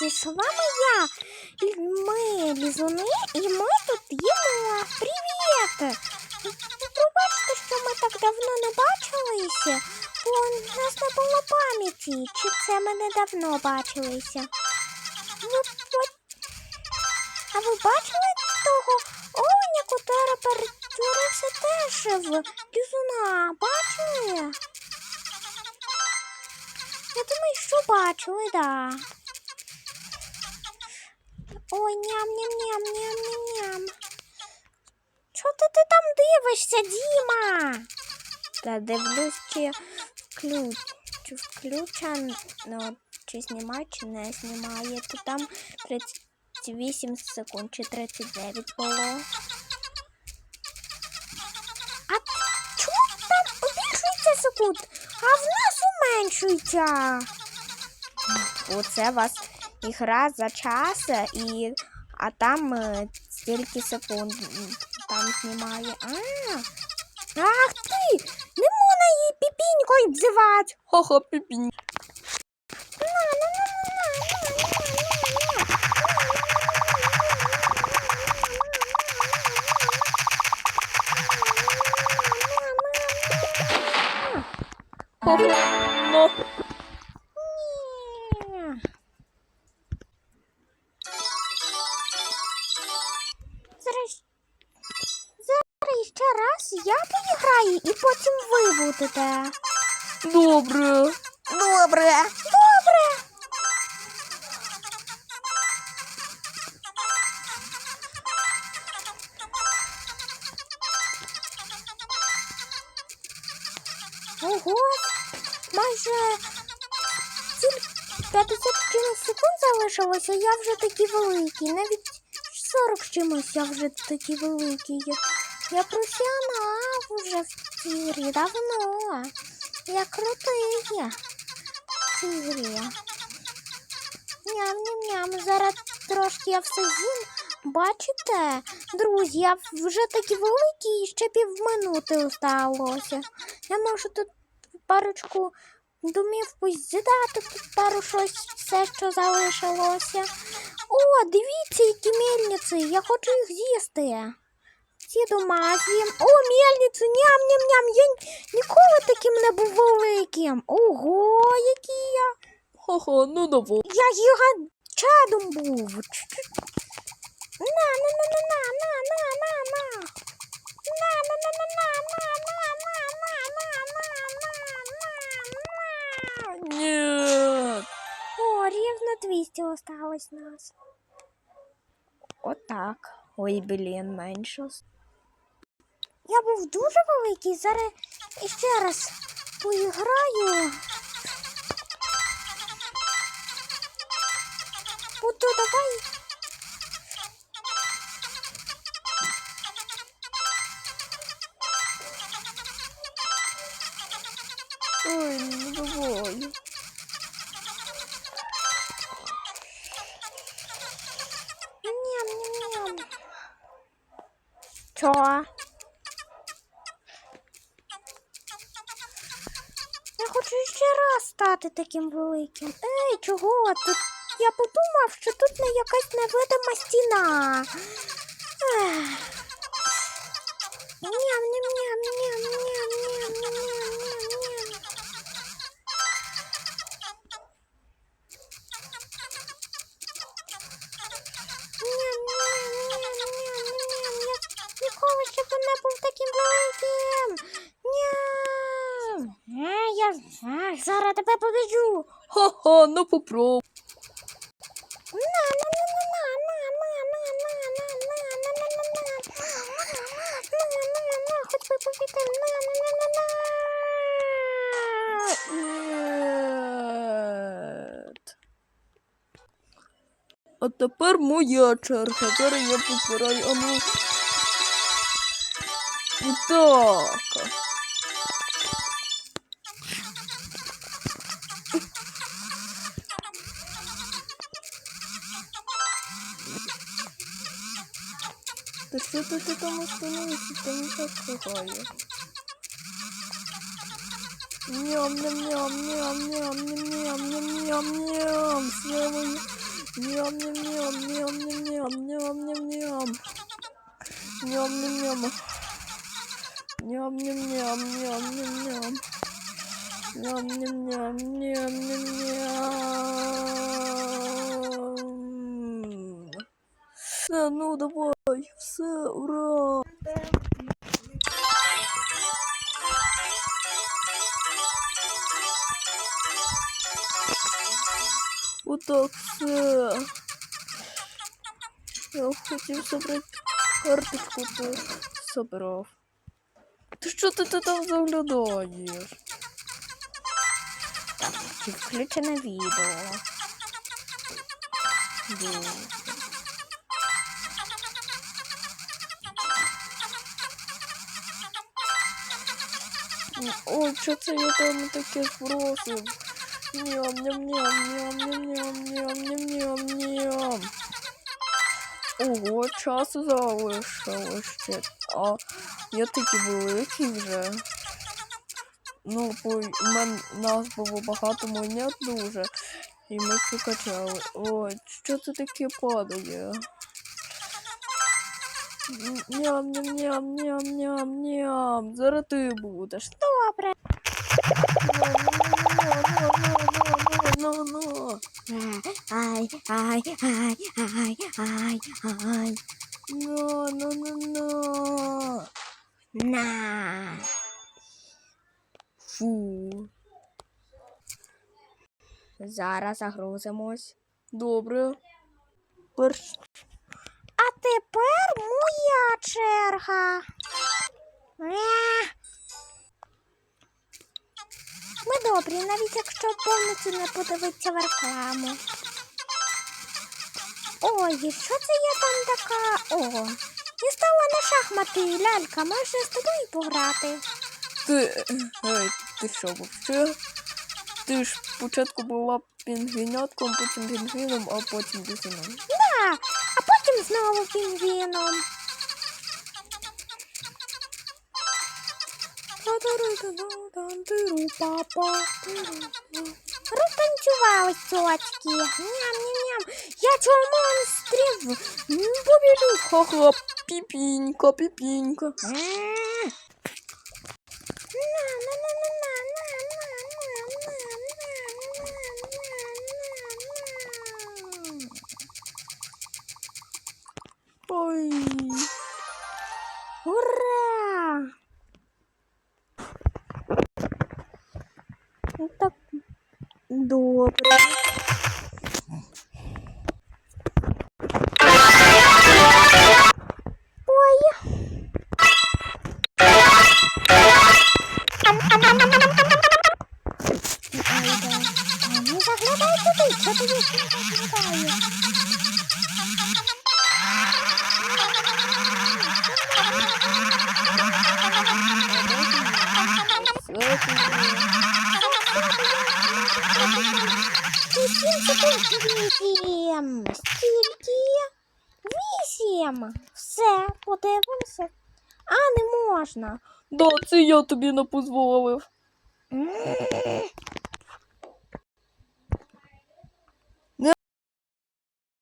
друзі, з вами я. Ми лізуни, і ми тут їмо. Привіт! Пробачте, що ми так давно не бачилися, бо у нас не було пам'яті. Чи це ми недавно бачилися? Ви, от- а ви бачили того оленя, котра перетворився теж в лізуна? Бачили? Я думаю, що бачили, да. Ой, ням-ням-ням-ням-ням-ням. Що ти, там дивишся, Діма? Та дивлюсь, чи вклю... чи включен, ну, чи знімає, чи не знімає. То там 38 секунд, чи 39 було. А чому там збільшується секунд, а в нас уменшується? Оце вас ігра за час, і, а там е, стільки секунд там знімає. А, ах ти! Не можна її піпінькою обзивати. Ха-ха, піпінь. Ха-ха. Ну, ще раз я поіграю і потім ви будете. добре. Добре. Добре. Ого, майже тільки 50 чимось секунд залишилося, я вже такий великий. Навіть 40 з чимось я вже такий великий. Я, професіонал вже в цій давно. Я крутий. Цій. Ням-ням-ням. Зараз трошки я все з'їм. Бачите, друзі, я вже такий великий і ще півминути осталося. Я можу тут парочку домівку з'їдати, тут пару щось все, що залишилося. О, дивіться, які мельниці, я хочу їх з'їсти. Ці дома з'їм. О, мельниці, ням-ням-ням. Я ні- ніколи таким не був великим. Ого, який я. Ха-ха, ну давай. Я гігантчадом був. На, на, на, на, на, на, на, на, на. На, на, на, на, на, на, на, на, на, на, на, на, на. Ні. О, рівно 200 осталось нас. Отак. Ой, блін, менше. Я був дуже великий, зараз іще раз поіграю. Буду давай. Ой, ну давай. Ням-ням-ням. Чо? Я хочу ще раз стати таким великим. Ей, чого? Тут я подумав, що тут не якась невидима стіна. Ням-ням-ням-ням-ням-ням-ням-ням-ням. Ням-ням-ням-ням-ням. Я ніколи ще не був таким великим. Ням. Е, Я е, зараз тебе побіжу. Ха-ха, ну попробуй. На, на, на, на, на, на, на, на, на, на, на, на, на, на, на. На, на, на, на, хоч би побіти. На, на, на, на, на. А тепер моя черга. Зараз я попираю. А ну. Так. Та що ти, ти там ти не так кохає. Ням-ням-ням-ням-ням-ням-ням-ням-ням. Все моє Ням-ням-ням-ням-ням-ням-ням-ням. Ням-ням-ням. Ням-ням-ням-ням-ням-ням. Ням-ням-ням-ням-ням-ням. Все, ну давай, все, ура! Отак все. Я хотів забрати карточку, то забрав. Ти що ти, ти там заглядаєш? Включене відео. Добре. Ой, що це я там таке збросив? Ням-ням-ням-ням-ням-ням-ням-ням-ням. Ого, часу залишилось ще. А я такий великий вже. Ну, в мен нас було багато монет дуже. І ми прокачали. Ой, що це таке падає? Ням, ням, ням, ням, ням, ням. Зараз ти будеш. Добре. Ну, ну, ну, ну. Ай, ай, ай, ай, ай, ай. Ну, ну, ну, ну. На. Фу. Зараз загрузимось. Добре. Перш. А тепер моя черга. Ми добрі, навіть якщо повністю не подивитися в рекламу. Ой, що це я там така? О, і стала на шахмати, лялька, можеш з тобою пограти. Ти... Ей, ти що, вообще? Ти ж спочатку була пінгвінятком, потім пінгвіном, а потім дізином. Да, а потім знову пінгвіном. папа. Розтанцювали цочки. Ням-ням-ням. Я цього монстрів м, побіжу. Ха-ха, піпінька, піпінька. Добре. Ой. Не заглядай туди, що ти не заглядаєш? Вісім. Скільки? Вісім. Все, подивимося. А, не можна. Да, це я тобі не позволив. М,